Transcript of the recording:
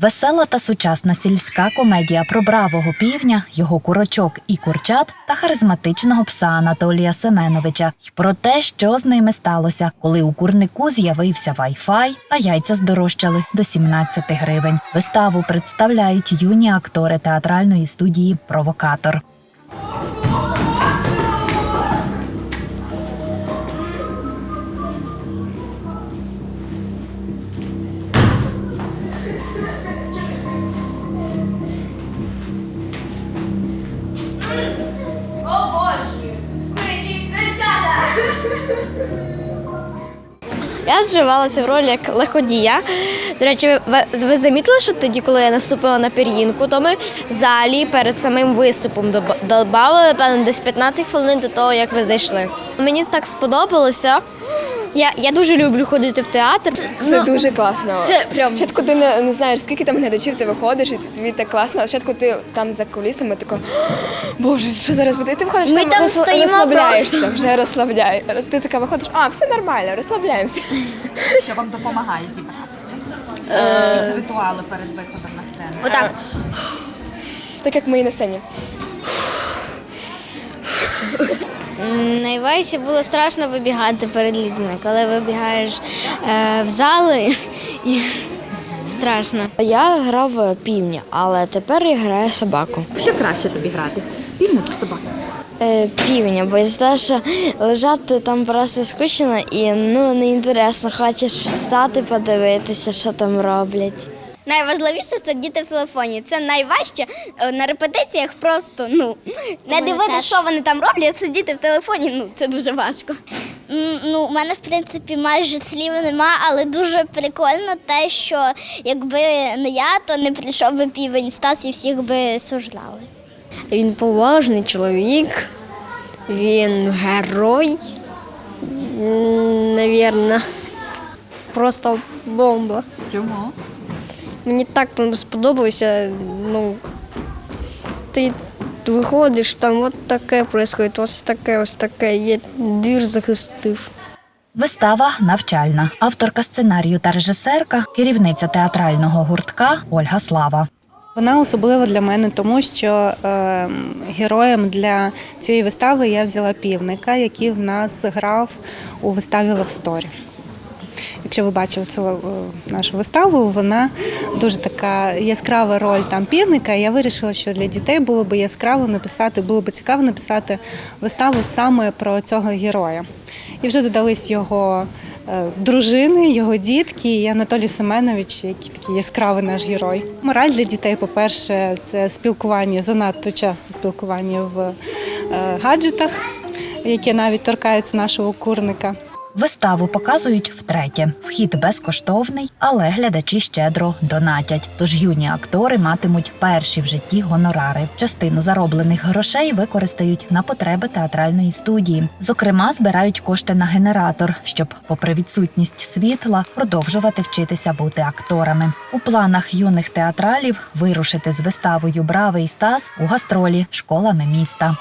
Весела та сучасна сільська комедія про бравого півня, його курочок і курчат та харизматичного пса Анатолія Семеновича. І про те, що з ними сталося, коли у курнику з'явився Wi-Fi, а яйця здорожчали до 17 гривень. Виставу представляють юні актори театральної студії Провокатор. Я зживалася в ролі як лиходія. До речі, ви, ви замітили, що тоді, коли я наступила на пір'їнку, то ми в залі перед самим виступом додавали, напевно, десь 15 хвилин до того, як ви зайшли. Мені так сподобалося. Я, я дуже люблю ходити в театр. Це дуже класно. це прям- Спочатку ти не, не знаєш, скільки там глядачів ти виходиш, і тобі так класно. А спочатку ти там за кулісами тако, боже, що зараз буде? І ти виходиш, Ми там розсла- стоїмо розслабляєшся, просто. вже розслабляєш. Ти така виходиш, а, все нормально, розслабляємося. що вам допомагає зібратися? Якісь ритуали перед виходом на сцену. Отак. Так як ми і на сцені. Найважче було страшно вибігати перед людьми. Коли вибігаєш е, в зали, і страшно. Я грав півня, але тепер я граю собаку. Що краще тобі грати? Півня чи собака? Е, півня, бо що лежати там просто скучно і ну неінтересно. Хочеш встати, подивитися, що там роблять. Найважливіше сидіти в телефоні. Це найважче Е, на репетиціях. Просто ну не дивитися, що вони там роблять, сидіти в телефоні. Ну це дуже важко. Ну, у мене, в принципі, майже слів нема, але дуже прикольно те, що якби не я, то не прийшов би півень Стас і всіх би суждали. Він поважний чоловік, він герой, навірно. Просто бомба. Чому? Мені так сподобалося. Ну, ти виходиш, там от таке відбувається, ось таке, ось таке. Я двір захистив. Вистава навчальна. Авторка сценарію та режисерка, керівниця театрального гуртка Ольга Слава. Вона особлива для мене, тому що е, героєм для цієї вистави я взяла півника, який в нас грав у виставі Story. Якщо ви бачили цю е, нашу виставу, вона дуже така яскрава роль там півника. Я вирішила, що для дітей було б яскраво написати, було б цікаво написати виставу саме про цього героя. І вже додались його е, дружини, його дітки і Анатолій Семенович, який такий яскравий наш герой. Мораль для дітей, по-перше, це спілкування, занадто часто спілкування в е, гаджетах, яке навіть торкаються нашого курника. Виставу показують втретє. Вхід безкоштовний, але глядачі щедро донатять. Тож юні актори матимуть перші в житті гонорари. Частину зароблених грошей використають на потреби театральної студії. Зокрема, збирають кошти на генератор, щоб, попри відсутність світла, продовжувати вчитися бути акторами. У планах юних театралів вирушити з виставою Бравий Стас у гастролі школами міста.